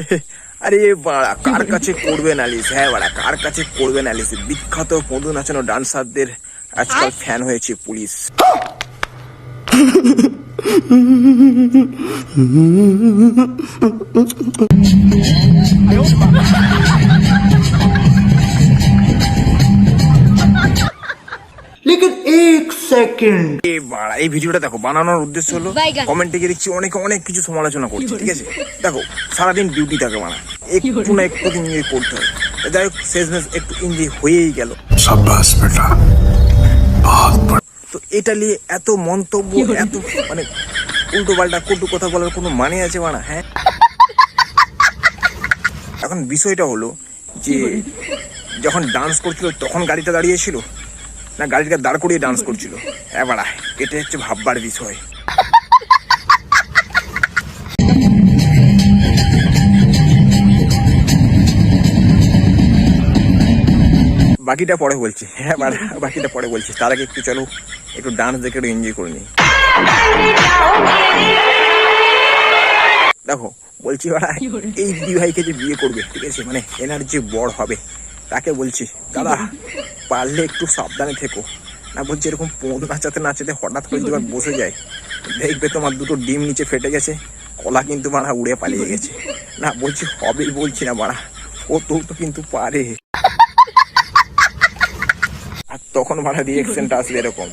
আরে বাড়া কার কাছে করবে নালিশ? হ্যাঁ বাড়া কার কাছে করবে নালিশ? বিখ্যাত পদু নাচানো ডান্সারদের আজকাল ফ্যান হয়েছে পুলিশ। I don't সেকেন্ড এই ভিডিওটা দেখো বানানোর উদ্দেশ্য হলো কমেন্টে গিয়ে দেখছি অনেকে অনেক কিছু সমালোচনা করছে ঠিক আছে? দেখো সারাদিন ডিউটি থাকে মানে একটু না একটু এনজয় করতে হয়। যাই হোক শেষমেশ একটু এনজয় হয়েই গেল। সাব্বাস তো এটা নিয়ে এত মন্তব্য এত মানে উল্টো পাল্টা কটু কথা বলার কোনো মানে আছে মানে হ্যাঁ? এখন বিষয়টা হলো যে যখন ডান্স করছিল তখন গাড়িটা দাঁড়িয়েছিল না গাড়িটা দাঁড় করিয়ে ডান্স করছিল। বাড়া এটা হচ্ছে ভাববার বিষয়। বাকিটা পরে বলছি। হ্যাঁ বাকিটা পরে বলছি। তার আগে একটু চলো একটু ডান্স দেখে একটু এনজয় করে নিই। দেখো বলছি বাড়া এই দিদি ভাইকে যে বিয়ে করবে ঠিক আছে? মানে এনার যে বড় হবে। তাকে বলছি, দাদা, পারলে একটু সাবধানে থেকো। না বলছি, এরকম পোঁদ নাচাতে নাচাতে হঠাৎ করে যদি বসে যায়। দেখবে তোমার দুটো ডিম নিচে ফেটে গেছে, কলা কিন্তু বাড়া উড়ে পালিয়ে গেছে। না বলছি, হবেই বলছি না বাড়া ও তো তো কিন্তু পারে। আর তখন বাড়া রিয়েকশনটা আসবে এরকম।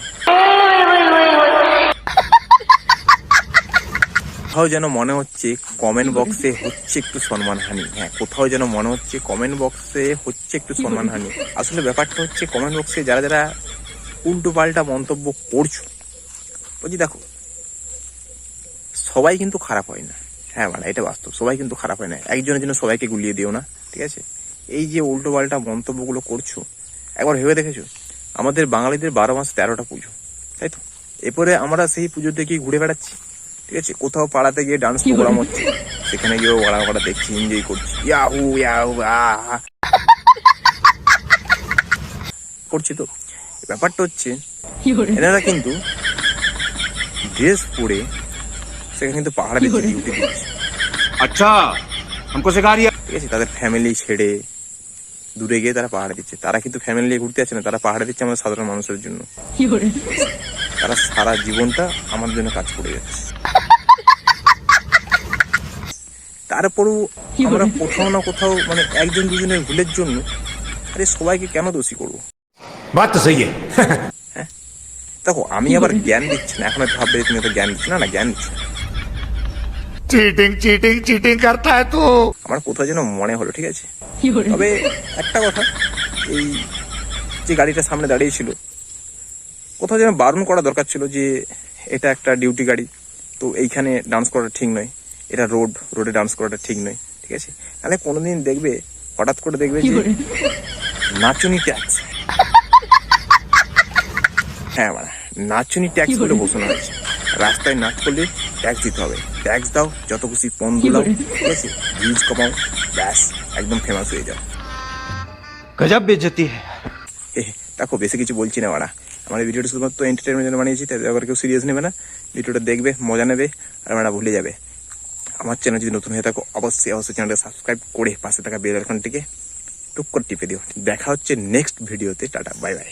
কোথাও যেন মনে হচ্ছে কমেন্ট বক্সে হচ্ছে একটু সম্মানহানি। হ্যাঁ কোথাও যেন মনে হচ্ছে কমেন্ট বক্সে হচ্ছে একটু সম্মানহানি। আসলে ব্যাপারটা হচ্ছে কমেন্ট বক্সে যারা যারা উল্টো পাল্টা মন্তব্য করছ বলছি দেখো সবাই কিন্তু খারাপ হয় না। হ্যাঁ মানে এটা বাস্তব সবাই কিন্তু খারাপ হয় না। একজনের জন্য সবাইকে গুলিয়ে দিও না ঠিক আছে? এই যে উল্টো পাল্টা মন্তব্যগুলো করছ একবার ভেবে দেখেছ? আমাদের বাঙালিদের বারো মাস তেরোটা পুজো তাই তো? এরপরে আমরা সেই পুজো দেখে ঘুরে বেড়াচ্ছি। ঠিক আছে কোথাও পাড়াতে গিয়ে ডান্স প্রোগ্রাম হচ্ছে সেখানে গিয়ে ওরা ওরা দেখছি এনজয় করছি ইয়াহু ইয়াহু আহ করছি তো ব্যাপারটা হচ্ছে এনারা কিন্তু ড্রেস পরে সেখানে কিন্তু পাহাড়ে দিচ্ছে ডিউটি দিচ্ছে अच्छा हमको सिखा रिया ঠিক আছে তাদের ফ্যামিলি ছেড়ে দূরে গিয়ে তারা পাহাড়ে দিচ্ছে তারা কিন্তু ফ্যামিলি নিয়ে ঘুরতে যাচ্ছে না তারা পাহাড়ে দিচ্ছে আমাদের সাধারণ মানুষের জন্য তারা সারা জীবনটা আমার জন্য কাজ করে যাচ্ছে তারপরেও আমরা কোথাও না কোথাও মানে একজন দুজনের ভুলের জন্য আরে সবাইকে কেন দোষী করব? বাদ হ্যাঁ। তো দেখো আমি আবার জ্ঞান দিচ্ছি না। এখন ভাববে তুমি তো জ্ঞান দিচ্ছ। না না জ্ঞান দিচ্ছ চিটিং চিটিং চিটিং করতে তো। আমার কোথাও যেন মনে হলো ঠিক আছে? তবে একটা কথা এই যে গাড়িটা সামনে দাঁড়িয়ে ছিল কোথাও যেন বারণ করা দরকার ছিল যে এটা একটা ডিউটি গাড়ি তো এইখানে ডান্স করা ঠিক নয়। এটা রোড রোডে ডান্স করাটা ঠিক নয় ঠিক আছে? তাহলে কোনোদিন দেখবে হঠাৎ করে দেখবে যে নাচুনি ট্যাক্স হ্যাঁ মানে নাচুনি ট্যাক্স বলে ঘোষণা হয়েছে। রাস্তায় নাচ করলে ট্যাক্স দিতে হবে। ট্যাক্স দাও যত খুশি পণ দিলাও ঠিক আছে? ভিউজ কমাও ব্যাস একদম ফেমাস হয়ে যাও। গজব বেজতি দেখো বেশি কিছু বলছি না মারা আমার ভিডিওটা শুধুমাত্র এন্টারটেনমেন্টের বানিয়েছি তাই আবার কেউ সিরিয়াস নেবে না। ভিডিওটা দেখবে মজা নেবে আর মারা ভুলে যাবে। আমার চ্যানেল যদি নতুন হয়ে থাকো, অবশ্যই অবশ্যই চ্যানেলটা সাবস্ক্রাইব করে পাশে থাকা বেল আইকনটিকে টুক করে টিপে দিও। দেখা হচ্ছে নেক্সট ভিডিওতে টাটা বাই বাই